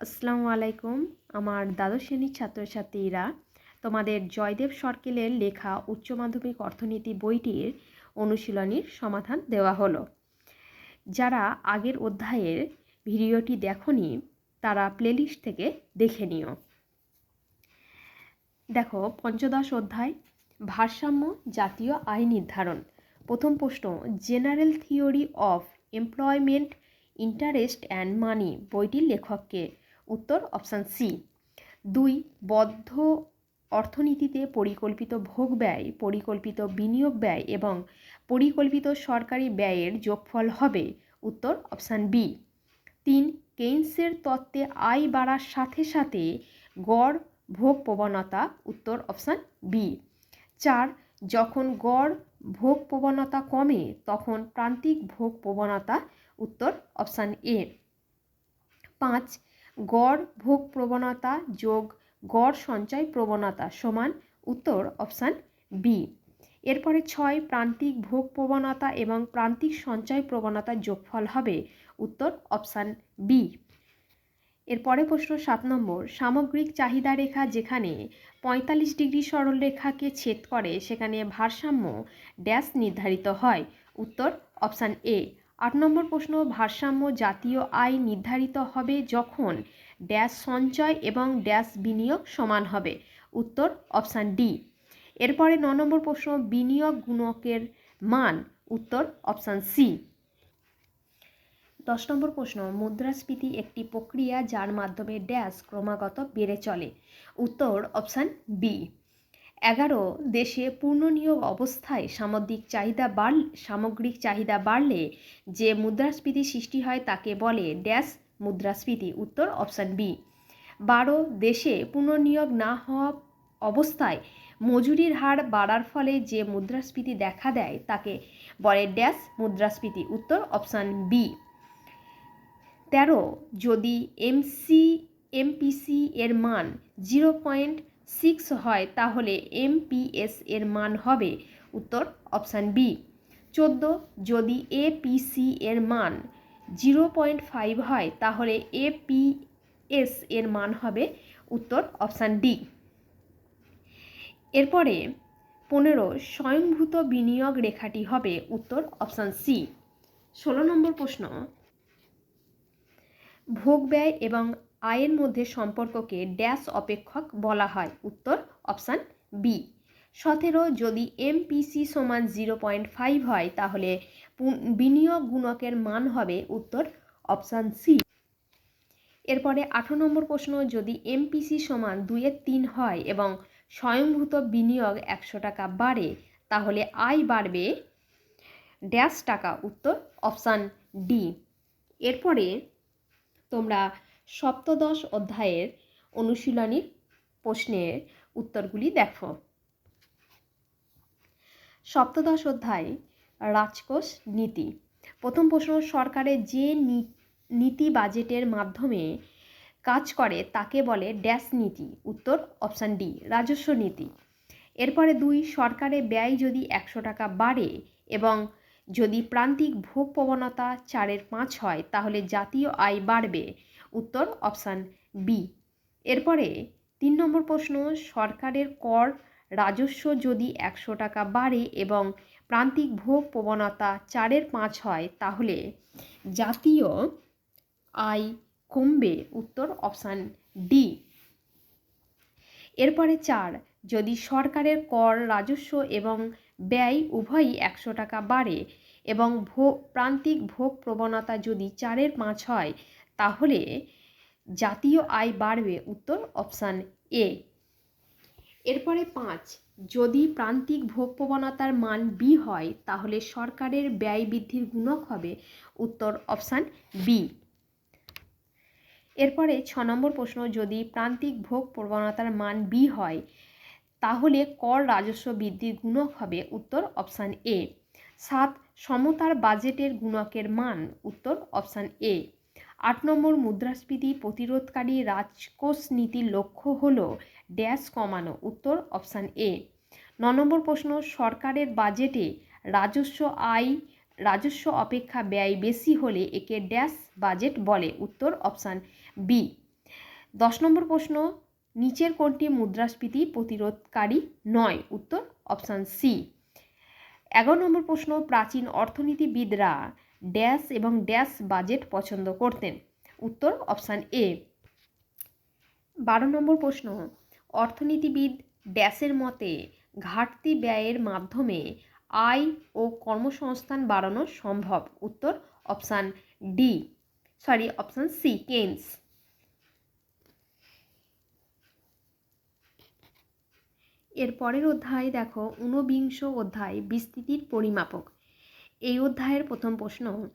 আসসালামু আলাইকুম। আমার দ্বাদশ শ্রেণির ছাত্রছাত্রীরা, তোমাদের জয়দেব সরকেলের লেখা উচ্চ মাধ্যমিক অর্থনীতি বইটির অনুশীলনীর সমাধান দেওয়া হলো। যারা আগের অধ্যায়ের ভিডিওটি দেখনি, তারা প্লেলিস্ট থেকে দেখে নিও। দেখো, পঞ্চদশ অধ্যায়, ভারসাম্য জাতীয় আয় নির্ধারণ। প্রথম প্রশ্ন general theory of employment interest and money বইটির লেখককে উত্তর অপশান সি। দুই, বদ্ধ অর্থনীতিতে পরিকল্পিত ভোগ ব্যয়, পরিকল্পিত বিনিয়োগ ব্যয় এবং পরিকল্পিত সরকারি ব্যয়ের যোগফল হবে উত্তর অপশান বি। তিন, কেইন্সের তত্ত্বে আয় বাড়ার সাথে সাথে গড় ভোগ প্রবণতা উত্তর অপশান বি। চার, যখন গড় ভোগ প্রবণতা কমে, তখন প্রান্তিক ভোগ প্রবণতা উত্তর অপশান এ। পাঁচ গড় ভোগ প্রবণতা যোগ গড় সঞ্চয় প্রবণতা সমান উত্তর অপশান বি এরপরে ছয়, প্রান্তিক ভোগ প্রবণতা এবং প্রান্তিক সঞ্চয় প্রবণতার যোগফল হবে উত্তর অপশান বি এরপরে প্রশ্ন সাত নম্বর, সামগ্রিক চাহিদা রেখা যেখানে পঁয়তাল্লিশ ডিগ্রি সরলরেখাকে ছেদ করে, সেখানে ভারসাম্য ড্যাশ নির্ধারিত হয়, উত্তর অপশান এ আট নম্বর প্রশ্ন, ভারসাম্য জাতীয় আয় নির্ধারিত হবে যখন ড্যাশ সঞ্চয় এবং ড্যাশ বিনিয়োগ সমান হবে। উত্তর অপশান ডি। এরপরে ন নম্বর প্রশ্ন, বিনিয়োগ গুণকের মান, উত্তর অপশান সি। দশ নম্বর প্রশ্ন, মুদ্রাস্ফীতি একটি প্রক্রিয়া যার মাধ্যমে ড্যাশ ক্রমাগত বেড়ে চলে। উত্তর অপশান বি। এগারো, দেশে পূর্ণনিয়োগ অবস্থায় সামগ্রিক চাহিদা বাড়, সামগ্রিক চাহিদা বাড়লে যে মুদ্রাস্ফীতি সৃষ্টি হয় তাকে বলে ড্যাশ মুদ্রাস্ফীতি, উত্তর অপশান বি। বারো, দেশে পুনর্নিয়োগ না হওয়া অবস্থায় মজুরির হার বাড়ার ফলে যে মুদ্রাস্ফীতি দেখা দেয় তাকে বলে ড্যাশ মুদ্রাস্ফীতি, উত্তর অপশান বি। তেরো, যদি এমসি, এমপিসি এর মান জিরো পয়েন্ট সিক্স হয়, তাহলে এমপিএস এর মান হবে উত্তর অপশান বি চোদ্দ, যদি এপিসি এর মান জিরো পয়েন্ট ফাইভ হয়, তাহলে এপিএস এর মান হবে উত্তর অপশান ডি এরপরে পনেরো, স্বয়ংভূত বিনিয়োগ রেখাটি হবে উত্তর অপশান সি ষোলো নম্বর প্রশ্ন। ভোগ ব্যয় এবং আয়ের মধ্যে সম্পর্ককে ড্যাশ অপেক্ষক বলা হয়। উত্তর, অপশান বি সতেরো, যদি এমপিসি সমান জিরো পয়েন্ট ফাইভ হয়, তাহলে বিনিয়োগ গুণকের মান হবে উত্তর, অপশান সি এরপরে আঠারো নম্বর প্রশ্ন, যদি এমপিসি সমান দুইয়ের তিন হয় এবং স্বয়ংভূত বিনিয়োগ একশো টাকা বাড়ে, তাহলে আয় বাড়বে ড্যাশ টাকা, উত্তর, অপশান ডি এরপরে তোমরা সপ্তদশ অধ্যায়ের অনুশীলনীর প্রশ্নের উত্তরগুলি দেখো। সপ্তদশ অধ্যায়, রাজকোষ নীতি। প্রথম প্রশ্ন সরকারের যে নীতি বাজেটের মাধ্যমে কাজ করে তাকে বলে ড্যাশ নীতি। উত্তর অপশান ডি, রাজস্ব নীতি। এরপরে দুই সরকারের ব্যয় যদি একশো টাকা বাড়ে এবং যদি প্রান্তিক ভোগ প্রবণতা চারের পাঁচ হয়, তাহলে জাতীয় আয় বাড়বে। উত্তর অপশান বি। এরপরে তিন নম্বর প্রশ্ন, সরকারের কর রাজস্ব যদি একশো টাকা বাড়ে এবং প্রান্তিক ভোগ প্রবণতা চারের পাঁচ হয়, তাহলে জাতীয় আয় কমবে উত্তর অপশান ডি। এরপরে চার, যদি সরকারের কর রাজস্ব এবং ব্যয় উভয়ই একশো টাকা বাড়ে এবং ভোগ প্রান্তিক ভোগ প্রবণতা যদি চারের পাঁচ হয় তাহলে জাতীয় আয় বাড়বে। উত্তর অপশান এ। এরপরে পাঁচ, যদি প্রান্তিক ভোগ প্রবণতার মান বি হয়, তাহলে সরকারের ব্যয় বৃদ্ধির গুণক হবে। উত্তর অপশান বি এরপরে ছ নম্বর প্রশ্ন, যদি প্রান্তিক ভোগ প্রবণতার মান বি হয়, তাহলে কর রাজস্ব বৃদ্ধির গুণক হবে। উত্তর অপশান এ। সাত, সমতার বাজেটের গুণকের মান। উত্তর অপশান এ। আট নম্বর মুদ্রাস্ফীতি প্রতিরোধকারী রাজকোষ নীতির লক্ষ্য হল ড্যাশ কমানো, উত্তর অপশান এ। ন নম্বর প্রশ্ন, সরকারের বাজেটে রাজস্ব আয়, রাজস্ব অপেক্ষা ব্যয় বেশি হলে একে ড্যাশ বাজেট বলে, উত্তর অপশান বি। দশ নম্বর প্রশ্ন, নিচের কোনটি মুদ্রাস্ফীতি প্রতিরোধকারী নয়, উত্তর অপশান সি। এগারো নম্বর প্রশ্ন, প্রাচীন অর্থনীতিবিদরা ড্যাশ এবং ড্যাশ বাজেট পছন্দ করতেন। উত্তর অপশান এ। বারো নম্বর প্রশ্ন। অর্থনীতিবিদ ড্যাশের মতে ঘাটতি ব্যয়ের মাধ্যমে আয় ও কর্মসংস্থান বাড়ানো সম্ভব। উত্তর option D. Sorry, option C Keynes এর পরের অধ্যায় দেখো, ঊনবিংশ অধ্যায়, বিস্তৃতির পরিমাপক। এই অধ্যায়ের প্রথম প্রশ্ন,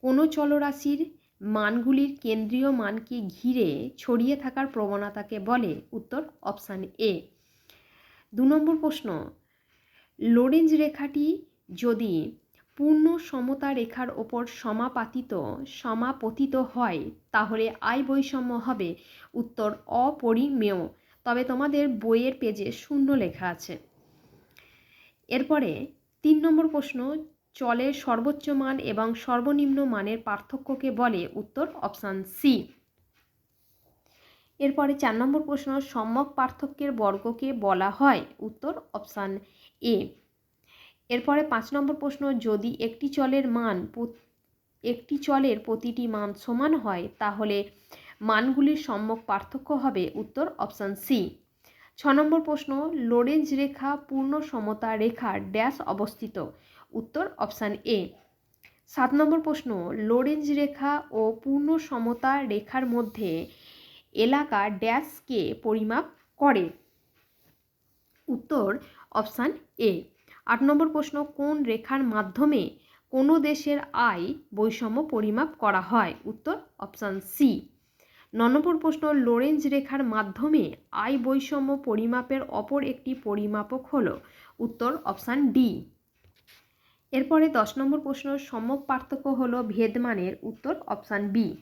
কোনো চলরাশির মানগুলির কেন্দ্রীয় মানকে ঘিরে ছড়িয়ে থাকার প্রবণতাকে বলে? উত্তর অপশান এ। দু নম্বর প্রশ্ন, লোরেঞ্জ রেখাটি যদি পূর্ণ সমতা রেখার ওপর সমাপাতিত, সমাপতিত হয়, তাহলে আয় বৈষম্য হবে। উত্তর অপরিমেয়। তবে তোমাদের বইয়ের পেজে শূন্য লেখা আছে। এরপরে তিন নম্বর প্রশ্ন চলের সর্বোচ্চ মান এবং সর্বনিম্ন মানের পার্থক্যকে বলে উত্তর অপশান সি। এরপরে চার নম্বর প্রশ্ন, সম্যক পার্থক্যের বর্গকে বলা হয়, উত্তর অপশান এ। এরপরে পাঁচ নম্বর প্রশ্ন, যদি একটি চলের মান একটি চলের প্রতিটি মান সমান হয়, তাহলে মানগুলির সম্যক পার্থক্য হবে, উত্তর অপশান সি। ছ নম্বর প্রশ্ন লোরেঞ্জ রেখা পূর্ণ সমতা রেখার ড্যাশ অবস্থিত। উত্তর অপশান এ সাত নম্বর প্রশ্ন লোরেঞ্জ রেখা ও পূর্ণ সমতা রেখার মধ্যে এলাকা ড্যাশকে পরিমাপ করে? উত্তর অপশান এ আট নম্বর প্রশ্ন, কোন রেখার মাধ্যমে কোনো দেশের আয় বৈষম্য পরিমাপ করা হয়? উত্তর অপশান সি নম্বর প্রশ্ন, লোরেঞ্জ রেখার মাধ্যমে আয় বৈষম্য পরিমাপের অপর একটি পরিমাপক হল? উত্তর অপশান ডি। এরপরে দশ নম্বর প্রশ্ন, সম্যক পার্থক্য হল ভেদমানের উত্তর অপশান বি।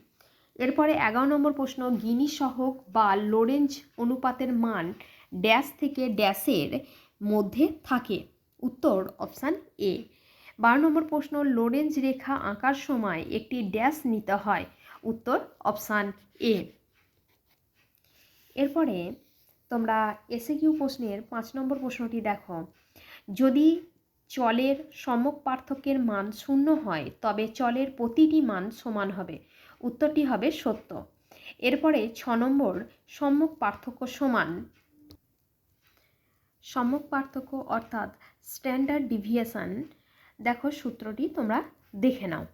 এরপরে এগারো নম্বর প্রশ্ন, গিনি সহক বা লোরেঞ্জ অনুপাতের মান ড্যাশ থেকে ড্যাশের মধ্যে থাকে? উত্তর অপশান এ। বারো নম্বর প্রশ্ন, লোরেঞ্জ রেখা আঁকার সময় একটি ড্যাশ নিতে হয়। উত্তর অপশান এ। এরপরে তোমরা এসে কিউ প্রশ্নের পাঁচ নম্বর প্রশ্নটি দেখো। যদি চলের সমক পার্থক্যের মান শূন্য হয়, তবে চলের প্রতিটি মান সমান হবে। উত্তরটি হবে সত্য। এরপরে ছ নম্বর, সম্মুখ পার্থক্য সমান। সম্মুখ পার্থক্য অর্থাৎ স্ট্যান্ডার্ড ডিভিয়েশন দেখো সূত্রটি তোমরা দেখে নাও।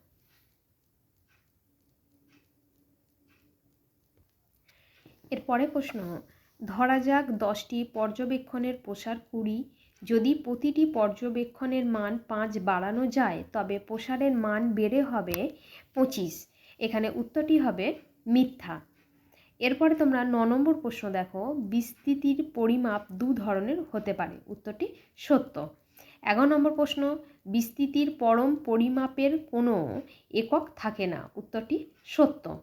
এরপরে প্রশ্ন, ধরা যাক দশটি পর্যবেক্ষণের প্রসার কুড়ি। যদি প্রতিটি পর্যবেক্ষণের মান পাঁচ বাড়ানো যায়, তবে প্রসারের মান বেড়ে হবে পঁচিশ। এখানে উত্তরটি হবে মিথ্যা। এরপরে তোমরা ন নম্বর প্রশ্ন দেখো, বিস্তৃতির পরিমাপ দু ধরনের হতে পারে। উত্তরটি সত্য। এগারো নম্বর প্রশ্ন, বিস্তৃতির পরম পরিমাপের কোনো একক থাকে না। উত্তরটি সত্য।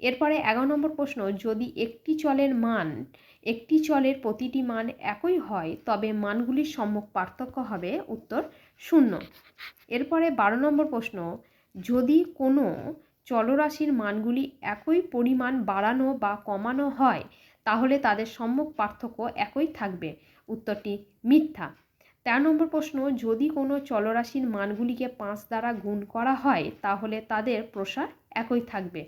এরপরে এগারো নম্বর প্রশ্ন, যদি একটি চলের মান, একটি চলের প্রতিটি মান একই হয়, তবে মানগুলির সম্মুখ পার্থক্য হবে উত্তর শূন্য। এরপরে বারো নম্বর প্রশ্ন, যদি কোনো চলরাশির মানগুলি একই পরিমাণ বাড়ানো বা কমানো হয়, তাহলে তাদের সম্মুখ পার্থক্য একই থাকবে। উত্তরটি মিথ্যা। তেরো নম্বর প্রশ্ন, যদি কোনো চলরাশির মানগুলিকে পাঁচ দ্বারা গুণ করা হয়, তাহলে তাদের প্রসার একই থাকবে।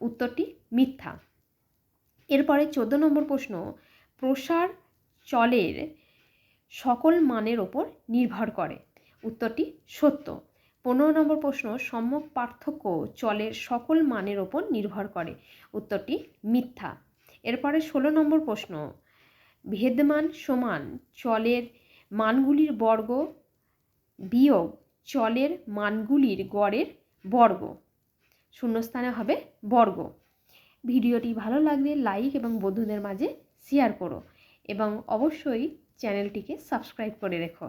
উত্তরটি মিথ্যা। এরপরে চোদ্দ নম্বর প্রশ্ন, প্রসার চলের সকল মানের ওপর নির্ভর করে। উত্তরটি সত্য। পনেরো নম্বর প্রশ্ন, সম্যক পার্থক্য চলের সকল মানের ওপর নির্ভর করে। উত্তরটি মিথ্যা। এরপরে ষোলো নম্বর প্রশ্ন, ভেদমান সমান চলের মানগুলির বর্গ বিয়োগ চলের মানগুলির গড়ের বর্গ। শূন্যস্থানে হবে বর্গ। ভিডিওটি ভালো লাগলে লাইক এবং বন্ধুদের মাঝে শেয়ার করো এবং অবশ্যই চ্যানেলটিকে সাবস্ক্রাইব করে রেখো।